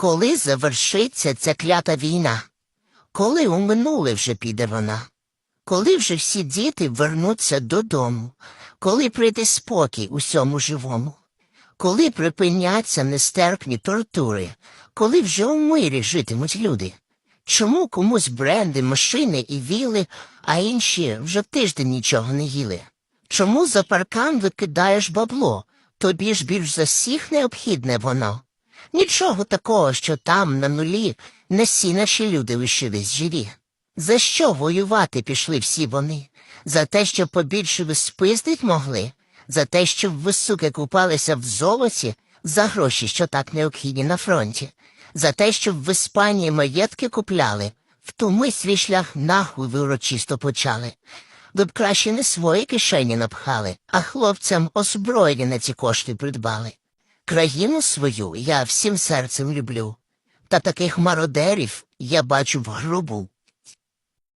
Коли завершиться ця клята війна? Коли у минуле вже піде вона? Коли вже всі діти вернуться додому? Коли прийде спокій усьому живому? Коли припиняться нестерпні тортури? Коли вже у мирі житимуть люди? Чому комусь бренди, машини і віли, а інші вже тиждень нічого не їли? Чому за паркан викидаєш бабло? Тобі ж більш за всіх необхідне воно. Нічого такого, що там, на нулі, не всі наші люди лишились живі. За що воювати пішли всі вони? За те, що побільше спиздить могли? За те, щоб ви, суки, купалися в золоті за гроші, що так необхідні на фронті? За те, щоб в Іспанії маєтки купляли? В ту свій шлях нахуй ви урочисто почали. Ви б краще не свої кишені напхали, а хлопцям озброєння на ці кошти придбали. Країну свою я всім серцем люблю, та таких мародерів я бачу в грубу.